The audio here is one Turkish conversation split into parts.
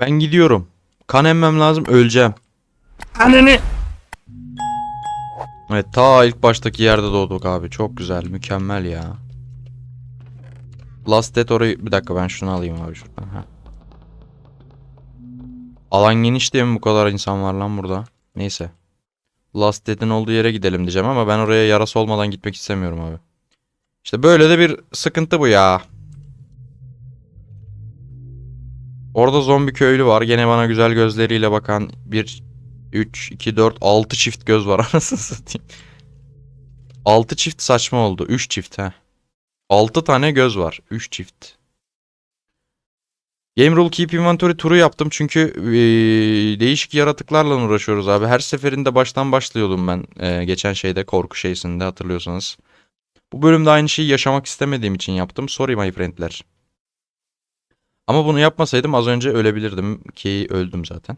Ben gidiyorum. Kan emmem lazım öleceğim. Ananı. Evet ta ilk baştaki yerde doğduk abi. Çok güzel mükemmel ya. Last Death orayı... Bir dakika ben şunu alayım abi şuradan. Ha. Alan geniş diye mi bu kadar insan var lan burada? Neyse. Last Death'in olduğu yere gidelim diyeceğim ama ben oraya yarası olmadan gitmek istemiyorum abi. İşte böyle de bir sıkıntı bu ya. Orada zombi köylü var. Gene bana güzel gözleriyle bakan bir 3, 2, 4, 6 çift göz var anasını satayım. 6 çift saçma oldu. 3 çift ha. 6 tane göz var. 3 çift. Game Rule Keep Inventory turu yaptım çünkü eee, değişik yaratıklarla uğraşıyoruz abi. Her seferinde baştan başlıyordum ben eee, geçen şeyde korku şeysinde hatırlıyorsanız. Bu bölümde aynı şeyi yaşamak istemediğim için yaptım. Sorry my friendler. Ama bunu yapmasaydım az önce ölebilirdim ki öldüm zaten.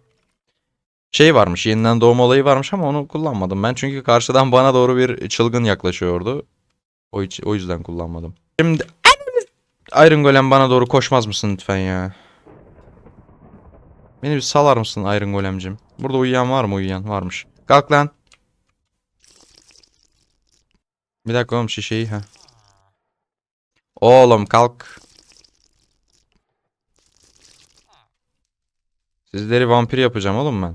Şey varmış yeniden doğum olayı varmış ama onu kullanmadım ben. Çünkü karşıdan bana doğru bir çılgın yaklaşıyordu. O, o yüzden kullanmadım. Şimdi Iron Golem bana doğru koşmaz mısın lütfen ya? Beni bir salar mısın Iron Golem'cim? Burada uyuyan var mı uyuyan? Varmış. Kalk lan. Bir dakika oğlum şişeyi ha. Oğlum kalk. Sizleri vampir yapacağım oğlum ben.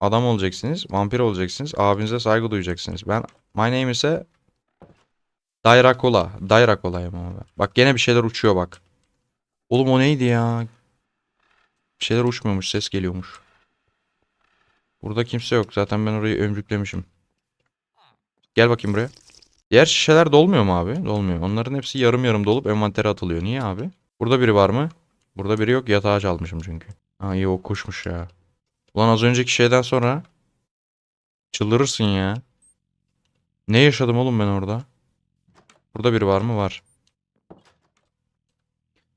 Adam olacaksınız, vampir olacaksınız, abinize saygı duyacaksınız. Ben my name ise Dayrakola. Dayrakola'yım abi. Bak gene bir şeyler uçuyor bak. Oğlum o neydi ya? Bir şeyler uçmuyormuş, ses geliyormuş. Burada kimse yok. Zaten ben orayı ömrüklemişim. Gel bakayım buraya. Diğer şişeler dolmuyor mu abi? Dolmuyor. Onların hepsi yarım yarım dolup envantere atılıyor. Niye abi? Burada biri var mı? Burada biri yok. Yatağa çalmışım çünkü. Ha iyi o kuşmuş ya. Ulan az önceki şeyden sonra çıldırırsın ya. Ne yaşadım oğlum ben orada? Burada biri var mı? Var.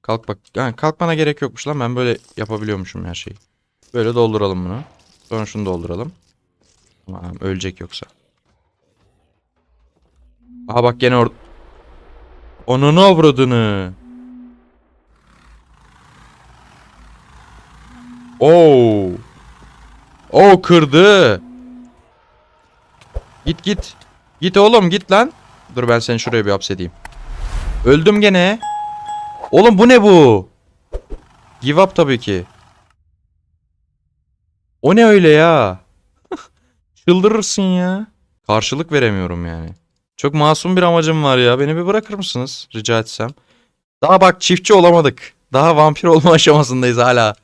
Kalk bak. Ha, kalkmana gerek yokmuş lan. Ben böyle yapabiliyormuşum her şeyi. Böyle dolduralım bunu. Sonra şunu dolduralım. Tamam ölecek yoksa. Aha bak gene orada. Onun avradını. Oo. Oo kırdı. Git git. Git oğlum git lan. Dur ben seni şuraya bir hapsedeyim. Öldüm gene. Oğlum bu ne bu? Give up tabii ki. O ne öyle ya? Çıldırırsın ya. Karşılık veremiyorum yani. Çok masum bir amacım var ya. Beni bir bırakır mısınız? Rica etsem. Daha bak çiftçi olamadık. Daha vampir olma aşamasındayız hala.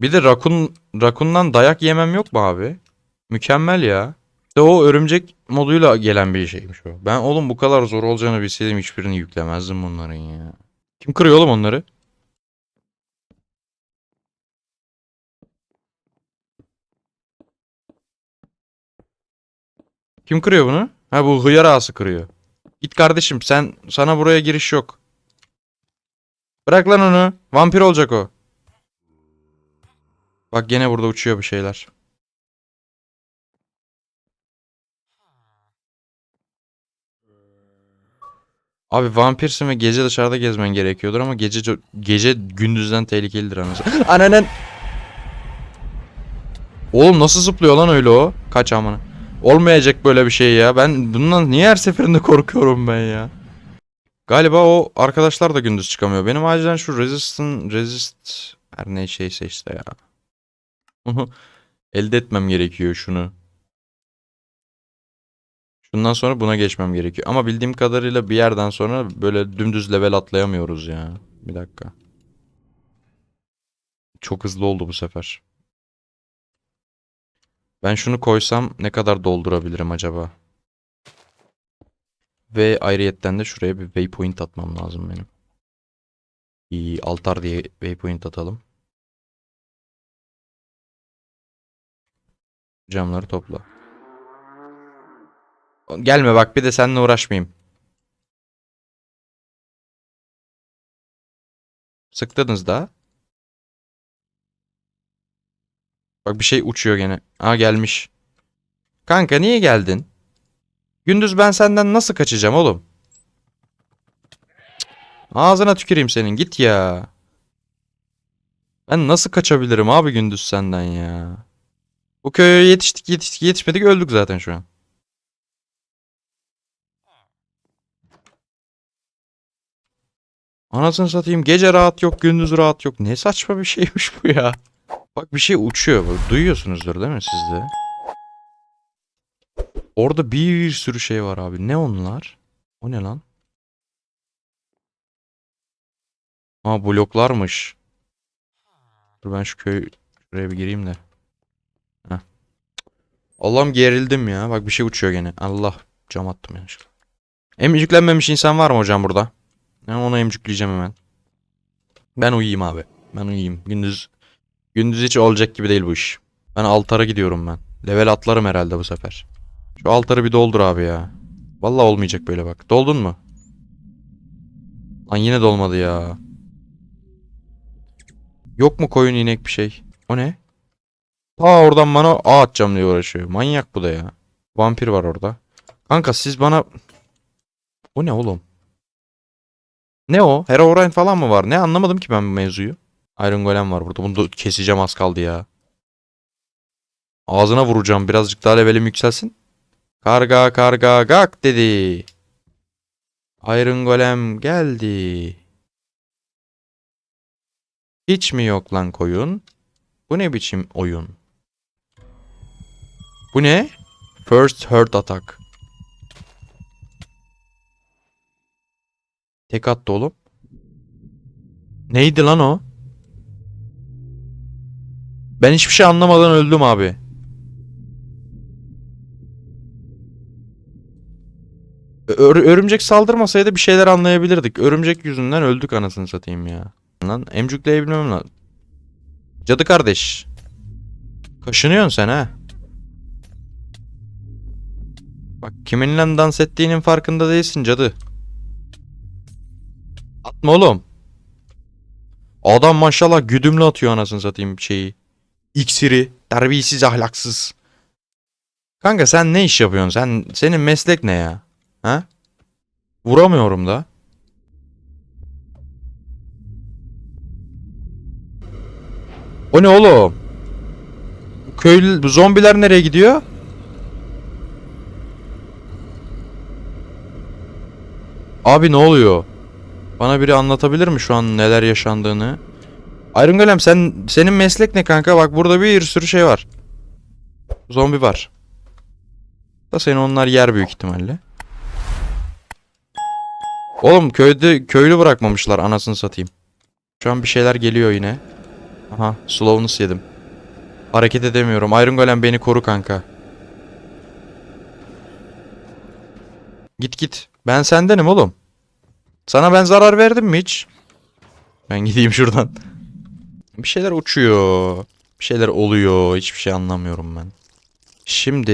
Bir de rakun rakundan dayak yemem yok mu abi? Mükemmel ya. İşte o örümcek moduyla gelen bir şeymiş o. Ben oğlum bu kadar zor olacağını bilseydim hiçbirini yüklemezdim bunların ya. Kim kırıyor oğlum onları? Kim kırıyor bunu? Ha bu hıyar ağası kırıyor. Git kardeşim sen sana buraya giriş yok. Bırak lan onu. Vampir olacak o. Bak gene burada uçuyor bir şeyler. Abi vampirsin ve gece dışarıda gezmen gerekiyordur ama gece gece gündüzden tehlikelidir anasını. Ananın. Oğlum nasıl zıplıyor lan öyle o? Kaç amına. Olmayacak böyle bir şey ya. Ben bundan niye her seferinde korkuyorum ben ya? Galiba o arkadaşlar da gündüz çıkamıyor. Benim acilen şu resistan resist her ne şeyse işte ya. Elde etmem gerekiyor şunu. Şundan sonra buna geçmem gerekiyor. Ama bildiğim kadarıyla bir yerden sonra böyle dümdüz level atlayamıyoruz ya. Bir dakika. Çok hızlı oldu bu sefer. Ben şunu koysam ne kadar doldurabilirim acaba? Ve ayrıyetten de şuraya bir waypoint atmam lazım benim. İyi, altar diye waypoint atalım. Camları topla. Gelme bak bir de seninle uğraşmayayım. Sıktınız da. Bak bir şey uçuyor gene. Aa gelmiş. Kanka niye geldin? Gündüz ben senden nasıl kaçacağım oğlum? Ağzına tüküreyim senin. Git ya. Ben nasıl kaçabilirim abi gündüz senden ya? Bu köye yetiştik yetiştik yetişmedik öldük zaten şu an. Anasını satayım gece rahat yok gündüz rahat yok. Ne saçma bir şeymiş bu ya. Bak bir şey uçuyor. Bak, Duyuyorsunuzdur değil mi siz de? Orada bir sürü şey var abi. Ne onlar? O ne lan? Ha bloklarmış. Dur ben şu köy şuraya bir gireyim de. Allah'ım gerildim ya. Bak bir şey uçuyor gene. Allah cam attım yanlışlıkla. Emcüklenmemiş insan var mı hocam burada? Ben onu emcükleyeceğim hemen. Ben uyuyayım abi. Ben uyuyayım. Gündüz gündüz hiç olacak gibi değil bu iş. Ben altara gidiyorum ben. Level atlarım herhalde bu sefer. Şu altarı bir doldur abi ya. Vallahi olmayacak böyle bak. Doldun mu? Lan yine dolmadı ya. Yok mu koyun inek bir şey? O ne? Ta oradan bana ağ atacağım diye uğraşıyor. Manyak bu da ya. Vampir var orada. Kanka siz bana... O ne oğlum? Ne o? Herobrine falan mı var? Ne anlamadım ki ben bu mevzuyu. Iron Golem var burada. Bunu da keseceğim az kaldı ya. Ağzına vuracağım. Birazcık daha levelim yükselsin. Karga karga gak dedi. Iron Golem geldi. Hiç mi yok lan koyun? Bu ne biçim oyun? Bu ne? First Hurt Attack. Tek attı oğlum. Neydi lan o? Ben hiçbir şey anlamadan öldüm abi. Ör- örümcek saldırmasaydı bir şeyler anlayabilirdik. Örümcek yüzünden öldük anasını satayım ya. Lan emcükleyebilmem lan. Cadı kardeş. Kaşınıyorsun sen ha. Kiminle dans ettiğinin farkında değilsin cadı. Atma oğlum. Adam maşallah güdümlü atıyor anasını satayım şeyi. İksiri. Terbiyesiz ahlaksız. Kanka sen ne iş yapıyorsun? Sen senin meslek ne ya? Ha? Vuramıyorum da. O ne oğlum? Köylü zombiler nereye gidiyor? Abi ne oluyor? Bana biri anlatabilir mi şu an neler yaşandığını? Iron Golem sen senin meslek ne kanka? Bak burada bir sürü şey var. Zombi var. Da seni onlar yer büyük ihtimalle. Oğlum köyde köylü bırakmamışlar anasını satayım. Şu an bir şeyler geliyor yine. Aha slowness yedim. Hareket edemiyorum. Iron Golem beni koru kanka. Git git. Ben sendenim oğlum. Sana ben zarar verdim mi hiç? Ben gideyim şuradan. Bir şeyler uçuyor. Bir şeyler oluyor. Hiçbir şey anlamıyorum ben. Şimdi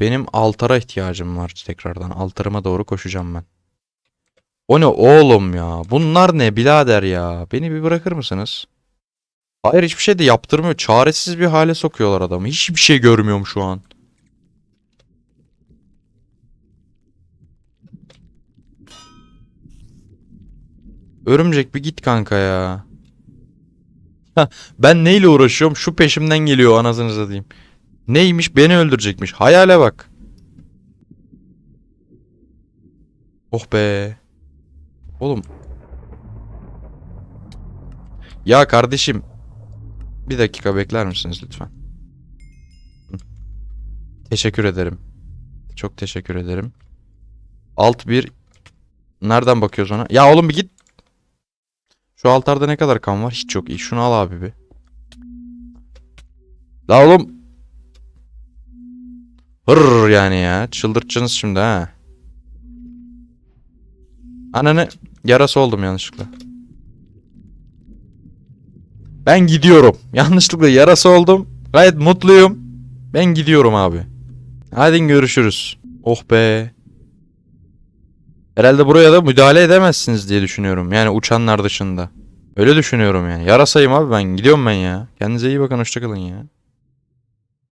benim altara ihtiyacım var tekrardan. Altarıma doğru koşacağım ben. O ne oğlum ya? Bunlar ne birader ya? Beni bir bırakır mısınız? Hayır hiçbir şey de yaptırmıyor. Çaresiz bir hale sokuyorlar adamı. Hiçbir şey görmüyorum şu an. Örümcek bir git kanka ya. Ben neyle uğraşıyorum? Şu peşimden geliyor anasını satayım. Neymiş? Beni öldürecekmiş. Hayale bak. Oh be. Oğlum. Ya kardeşim. Bir dakika bekler misiniz lütfen? Teşekkür ederim. Çok teşekkür ederim. Alt bir. Nereden bakıyoruz ona? Ya oğlum bir git. Şu altarda ne kadar kan var? Hiç yok iyi. Şunu al abi bir. La oğlum. Hırr yani ya. Çıldırtacaksınız şimdi ha. Ananı yarası oldum yanlışlıkla. Ben gidiyorum. Yanlışlıkla yarası oldum. Gayet mutluyum. Ben gidiyorum abi. Hadi görüşürüz. Oh be. Herhalde buraya da müdahale edemezsiniz diye düşünüyorum. Yani uçanlar dışında. Öyle düşünüyorum yani. Yarasayım abi ben. Gidiyorum ben ya. Kendinize iyi bakın. Hoşçakalın ya.